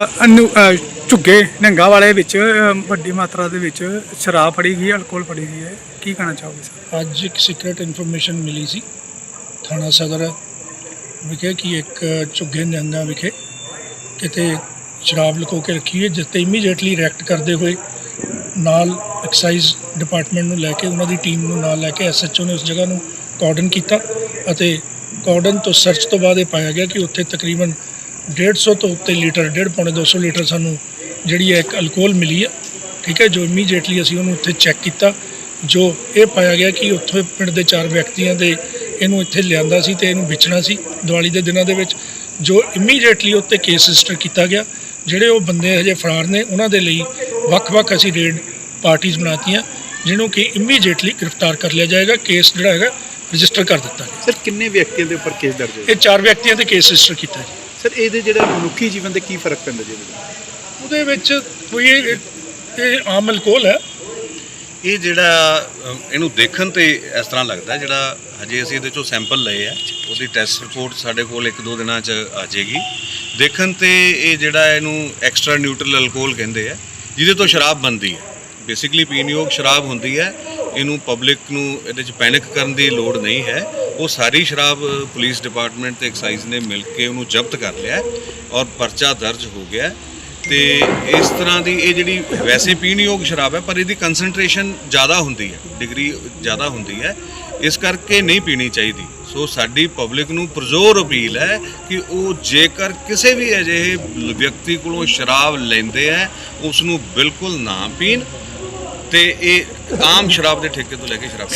ਅਨੂ ਝੁੱਗੇ ਨੰਗਾ ਵਾਲੇ ਵਿੱਚ ਵੱਡੀ ਮਾਤਰਾ ਦੇ ਵਿੱਚ ਸ਼ਰਾਬ ਫੜੀ ਗਈ, ਅਲਕੋਹਲ ਫੜੀ ਗਈ ਹੈ। ਕੀ ਕਹਿਣਾ ਚਾਹੋਗੇ ਸਰ? ਅੱਜ ਇੱਕ ਸੀਕ੍ਰੀਟ ਇਨਫੋਰਮੇਸ਼ਨ ਮਿਲੀ ਸੀ। ਥਾਣਾ ਸਦਰ ਵਿਖੇ ਕਿ ਇੱਕ ਝੁੱਗੇ ਨੰਗਾ ਵਿਖੇ ਕਿਤੇ ਸ਼ਰਾਬ ਲੁਕੋ ਕੇ ਰੱਖੀ ਹੈ, ਜਿਸ ਤੇ ਇਮੀਡੀਏਟਲੀ ਰਿਐਕਟ ਕਰਦੇ ਹੋਏ ਨਾਲ ਐਕਸਾਈਜ਼ ਡਿਪਾਰਟਮੈਂਟ ਨੂੰ ਲੈ ਕੇ, ਉਹਨਾਂ ਦੀ ਟੀਮ ਨੂੰ ਨਾਲ ਲੈ ਕੇ ਐਸਐਚਓ ਨੇ ਉਸ ਜਗ੍ਹਾ ਨੂੰ ਕਾਰਡਨ ਕੀਤਾ ਅਤੇ ਕਾਰਡਨ ਤੋਂ ਸਰਚ ਤੋਂ ਬਾਅਦ ਇਹ ਪਾਇਆ ਗਿਆ ਕਿ ਉੱਥੇ ਤਕਰੀਬਨ 150 ਤੋਂ ਉੱਤੇ ਲੀਟਰ 1.5 ਪੌਣੇ 200 ਲੀਟਰ ਸਾਨੂੰ ਜਿਹੜੀ ਹੈ ਇੱਕ ਅਲਕੋਹਲ ਮਿਲੀ ਹੈ ਠੀਕ ਹੈ ਜੋ ਇਮੀਡੀਏਟਲੀ ਅਸੀਂ ਉਹਨੂੰ ਉੱਥੇ ਚੈੱਕ ਕੀਤਾ ਜੋ ਇਹ ਪਾਇਆ ਗਿਆ ਕਿ ਉੱਥੇ ਪਿੰਡ ਦੇ ਚਾਰ ਵਿਅਕਤੀਆਂ ਦੇ ਇਹਨੂੰ ਇੱਥੇ ਲਿਆਂਦਾ ਸੀ ਤੇ ਇਹਨੂੰ ਵੇਚਣਾ ਸੀ ਦੀਵਾਲੀ ਦੇ ਦਿਨਾਂ ਦੇ ਵਿੱਚ ਜੋ ਇਮੀਡੀਏਟਲੀ ਉੱਤੇ ਕੇਸ ਰਜਿਸਟਰ ਕੀਤਾ ਗਿਆ। ਜਿਹੜੇ ਉਹ ਬੰਦੇ ਹਜੇ ਫਰਾਰ ਨੇ ਉਹਨਾਂ ਦੇ ਲਈ ਵੱਖ-ਵੱਖ ਅਸੀਂ ਰੇਡ ਪਾਰਟੀਆਂ ਬਣਾਤੀਆਂ ਜਿਹਨੂੰ ਕਿ ਇਮੀਡੀਏਟਲੀ ਗ੍ਰਿਫਤਾਰ ਕਰ ਲਿਆ ਜਾਏਗਾ ਕੇਸ ਜਿਹੜਾ ਹੈਗਾ ਰਜਿਸਟਰ ਕਰ ਦਿੱਤਾ ਗਿਆ। ਸਰ ਕਿੰਨੇ ਵਿਅਕਤੀਆਂ ਦੇ ਉੱਪਰ ਕੇਸ ਦਰਜ ਹੋਇਆ ਇਹ ਚਾਰ ਵਿਅਕਤੀਆਂ ਤੇ ਕੇਸ ਰਜਿਸਟਰ ਕੀਤਾ ਜੀ। ਸਰ ਇਹਦੇ ਜਿਹੜਾ ਮਨੁੱਖੀ ਜੀਵਨ ਤੇ ਕੀ ਫ਼ਰਕ ਪੈਂਦਾ ਜੀ? ਉਹਦੇ ਵਿੱਚ ਕੋਈ ਇਹ ਇਹ ਆਮ ਅਲਕੋਹਲ ਹੈ। ਇਹ ਜਿਹੜਾ ਇਹਨੂੰ ਦੇਖਣ ਤੇ ਇਸ ਤਰ੍ਹਾਂ ਲੱਗਦਾ ਜਿਹੜਾ ਹਜੇ ਅਸੀਂ ਇਹਦੇ ਚੋਂ ਸੈਂਪਲ ਲਏ ਆ। ਉਹਦੀ ਟੈਸਟ ਰਿਪੋਰਟ ਸਾਡੇ ਕੋਲ ਇੱਕ ਦੋ ਦਿਨਾਂ 'ਚ ਆ ਜਾਏਗੀ। ਦੇਖਣ ਤੇ ਇਹ ਜਿਹੜਾ ਇਹਨੂੰ ਐਕਸਟਰਾ ਨਿਊਟਰਲ ਅਲਕੋਹਲ ਕਹਿੰਦੇ ਆ ਜਿਹਦੇ ਤੋਂ ਸ਼ਰਾਬ ਬਣਦੀ ਹੈ। ਬੇਸਿਕਲੀ ਪੀਣਯੋਗ ਸ਼ਰਾਬ ਹੁੰਦੀ ਹੈ। ਇਹਨੂੰ ਪਬਲਿਕ ਨੂੰ ਇਹਦੇ 'ਚ ਪੈਨਿਕ ਕਰਨ ਦੀ ਲੋੜ ਨਹੀਂ ਹੈ। ਉਹ ਸਾਰੀ ਸ਼ਰਾਬ ਪੁਲਿਸ ਡਿਪਾਰਟਮੈਂਟ ਤੇ ਐਕਸਾਈਜ਼ ਨੇ ਮਿਲ ਕੇ ਉਹਨੂੰ ਜ਼ਬਤ ਕਰ ਲਿਆ ਔਰ ਪਰਚਾ ਦਰਜ ਹੋ ਗਿਆ ਹੈ। ਤੇ ਇਸ ਤਰ੍ਹਾਂ ਦੀ ਇਹ ਜਿਹੜੀ ਵੈਸੇ ਪੀਣਯੋਗ ਸ਼ਰਾਬ ਹੈ, ਪਰ ਇਹਦੀ ਕਨਸੈਂਟ੍ਰੇਸ਼ਨ ਜ਼ਿਆਦਾ ਹੁੰਦੀ ਹੈ ਡਿਗਰੀ ਜ਼ਿਆਦਾ ਹੁੰਦੀ ਹੈ। ਇਸ ਕਰਕੇ ਨਹੀਂ ਪੀਣੀ ਚਾਹੀਦੀ। ਸੋ ਸਾਡੀ ਪਬਲਿਕ ਨੂੰ ਪ੍ਰਜ਼ੋਰ ਅਪੀਲ ਹੈ ਕਿ ਉਹ ਜੇਕਰ ਕਿਸੇ ਵੀ ਅਜਿਹੇ ਵਿਅਕਤੀ ਕੋਲੋਂ ਸ਼ਰਾਬ ਲੈਂਦੇ ਹੈ ਉਸ ਨੂੰ ਬਿਲਕੁਲ ਨਾ ਪੀਣ ਤੇ ਇਹ ਆਮ ਸ਼ਰਾਬ ਦੇ ਠੇਕੇ ਤੋਂ ਲੈ ਕੇ ਸ਼ਰਾਬ